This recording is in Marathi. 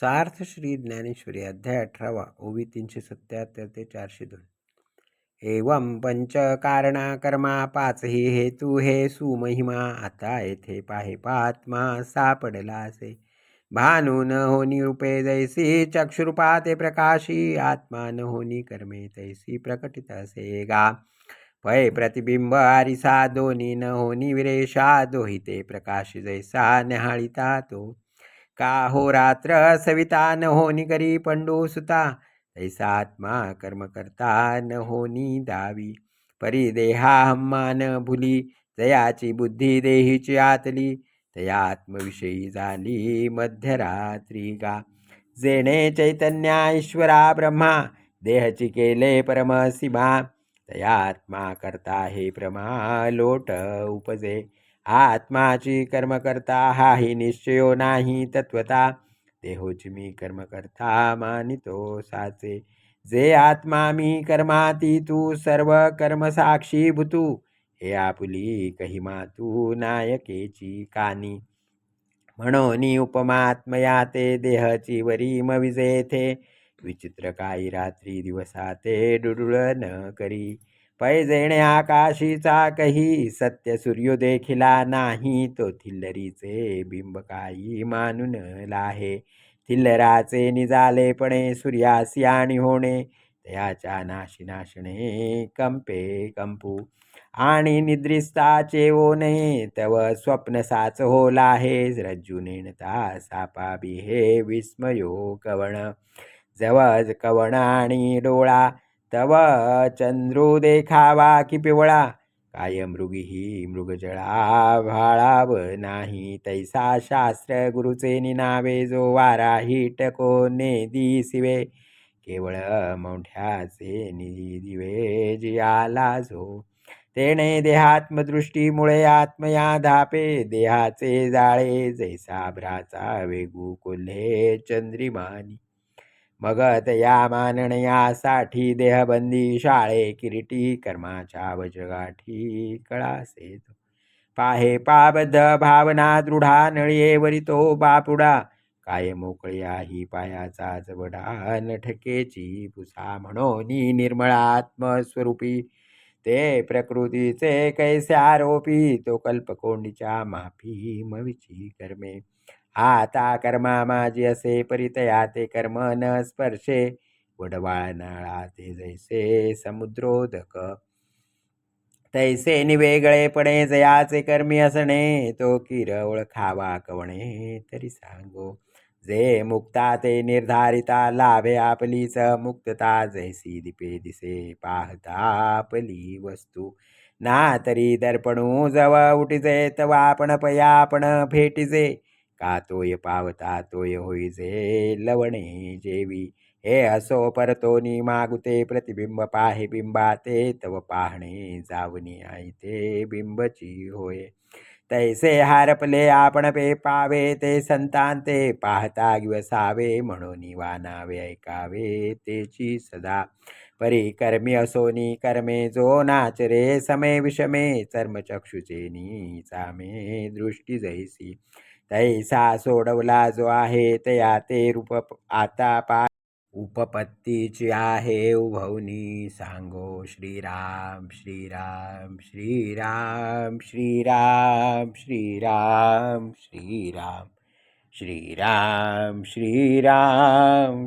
सार्थ श्री ज्ञानेश्वरी अध्याय अठरावा ओवी तीनशे सत्याहत्तर ते चारशे दोन. एवं पंच कारणा कर्मा पाच ही हेतू हे सुमहिमा आता येथे पाहे पात्मा सापडला असे. भानू न होनी रूपे जैसी चक्षुरूपा ते प्रकाशी आत्मा न होनी कर्मे तैसी प्रकटित असे गा. पै प्रतिबिंब आरिसा दोनी न होनी विरेषा दोहिते प्रकाश जैसा न्याहाळिता तो. का हो रात्र? सविता न होनी करी पंडू सुता. तैसा आत्मा कर्म करता न होनी दावी परी देहा हम्मा न भुली जयाची बुद्धी देहीची आतली. तया आत्मविषयी झाली मध्यरात्री गा. जेणे चैतन्या ईश्वरा ब्रह्मा देहची केले परमशिमा तया आत्मा करता हे प्रमा लोट उपजे. आत्माची कर्मकर्ता हाही निश्चयो हो नाही तत्वता. देहोची मी कर्मकर्ता मानितो साचे. जे आत्मा मी कर्माती तू सर्व कर्म साक्षी भूतू. हे आपुली कहिमा तू नायकेची कानी. म्हणून उपमात्मया ते देहची वरी विजेथे. विचित्र काही रात्री दिवसा ते डुडुळ न करी. पैजेणे आकाशीचा कही सत्य सूर्य देखिला नाही तो थिल्लरीचे बिंब काही मानून लाहे. थिल्लराचे निजालेपणे सूर्यासी आणि होणे त्याच्या नाशी नाशणे कंपे कंपू. आणि निद्रिस्ताचे नये तव स्वप्न साच होला हे रज्जू नेणता हे विस्मयो कवण. जवज कवण आणि डोळा तव चंद्रू देखावा की पिवळा? काय मृगीही मृगजळा भाळाव नाही तैसा शास्त्र गुरुचे निनावे जो वारा हिट कोणे दिसिवे? केवळ मोठ्याचे दिवे जियाला जो. तेणे देहात्मदृष्टीमुळे आत्मया धापे देहाचे जाळे जैसा भ्राचा वेगू कोल्हे चंद्रिमानी. मग या मानण्यासाठी देहबंदी शाळे किरीटी कर्माच्या वजगाठी कळासे पाहे पाबद्ध भावना दृढा नळीये वरितो बापुडा. काय मोकळ्या ही पायाचा जवडा नठकेची पुसा म्हणून निर्मळ आत्मस्वरूपी ते प्रकृतीचे कैसे आरोपी तो कल्पकोंडीच्या माफी मविची कर्मे. आता कर्मा माझी असे परितया ते कर्म न स्पर्शे. वडवाळनाळा ते जैसे समुद्रोदक. तैसे निवेगळेपणे जयाचे कर्मी असणे. तो किर ओळखावा कवणे तरी सांगो. जे मुक्ता ते निर्धारिता लाभे आपलीच मुक्तता. जैसी दिपे दिसे पाहता आपली वस्तू. ना तरी दर्पणू जवळ उठिजे तवा आपण पया आपण भेटिजे. का तोय पावता तोय होईजे लवणे जेवी? हे असो परतोनी मागुते प्रतिबिंब पाहे बिंबाते तव पाहणे जावनी आई ते बिंबची होय. तैसे हारपले आपण पे पावे ते संतांते पाहता गिवसावे म्हणून वानावे ऐकावे तेची सदा. परी कर्मी असोनी कर्मे जो नाचरे समे विषमे चर्मचक्षुचे नी चामे दृष्टी जैसी. तैसा सोडवला जो आहे तया ते रूप आता पा उपपत्तीची आहे उभवनी सांगो श्रीराम श्रीराम श्रीराम श्रीराम श्रीराम श्रीराम श्रीराम श्रीराम